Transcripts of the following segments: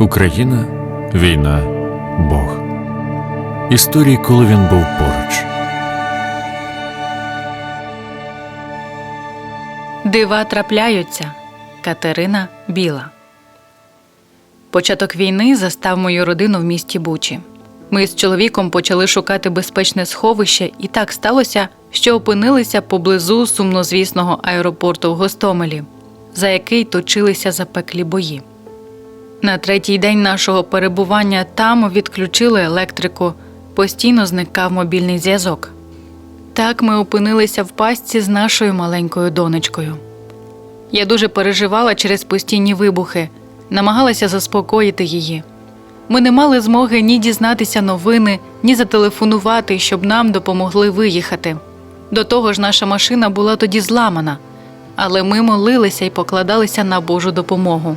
Україна, війна, Бог. Історії, коли він був поруч. Дива трапляються. Катерина Біла. Початок війни застав мою родину в місті Бучі. Ми з чоловіком почали шукати безпечне сховище, і так сталося, що опинилися поблизу сумнозвісного аеропорту в Гостомелі, за який точилися запеклі бої. На третій день нашого перебування там відключили електрику, постійно зникав мобільний зв'язок. Так ми опинилися в пастці з нашою маленькою донечкою. Я дуже переживала через постійні вибухи, намагалася заспокоїти її. Ми не мали змоги ні дізнатися новини, ні зателефонувати, щоб нам допомогли виїхати. До того ж, наша машина була тоді зламана, але ми молилися і покладалися на Божу допомогу.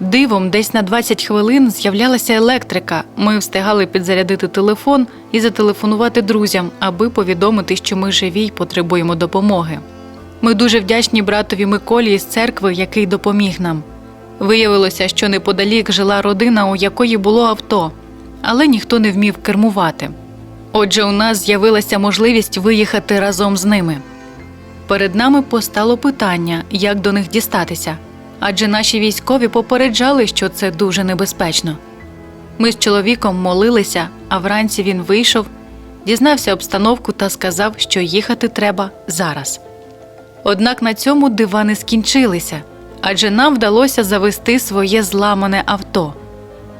Дивом, десь на 20 хвилин з'являлася електрика. Ми встигали підзарядити телефон і зателефонувати друзям, аби повідомити, що ми живі й потребуємо допомоги. Ми дуже вдячні братові Миколі із церкви, який допоміг нам. Виявилося, що неподалік жила родина, у якої було авто, але ніхто не вмів кермувати. Отже, у нас з'явилася можливість виїхати разом з ними. Перед нами постало питання, як до них дістатися, адже наші військові попереджали, що це дуже небезпечно. Ми з чоловіком молилися, а вранці він вийшов, дізнався обстановку та сказав, що їхати треба зараз. Однак на цьому дива не скінчилися, адже нам вдалося завести своє зламане авто.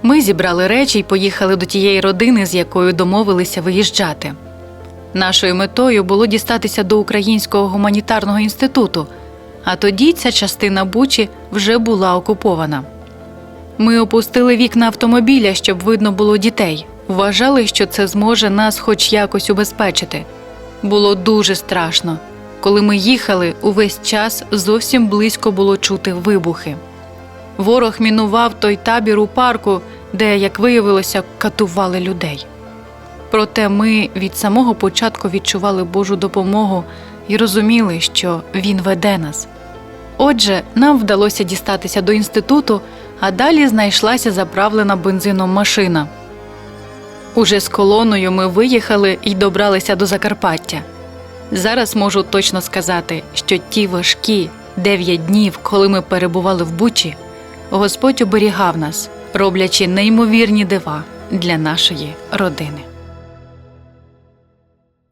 Ми зібрали речі й поїхали до тієї родини, з якою домовилися виїжджати. Нашою метою було дістатися до Українського гуманітарного інституту, а тоді ця частина Бучі вже була окупована. Ми опустили вікна автомобіля, щоб видно було дітей. Вважали, що це зможе нас хоч якось убезпечити. Було дуже страшно. Коли ми їхали, увесь час зовсім близько було чути вибухи. Ворог мінував той табір у парку, де, як виявилося, катували людей. Проте ми від самого початку відчували Божу допомогу і розуміли, що Він веде нас. Отже, нам вдалося дістатися до інституту, а далі знайшлася заправлена бензином машина. Уже з колоною ми виїхали і добралися до Закарпаття. Зараз можу точно сказати, що ті важкі дев'ять днів, коли ми перебували в Бучі, Господь оберігав нас, роблячи неймовірні дива для нашої родини.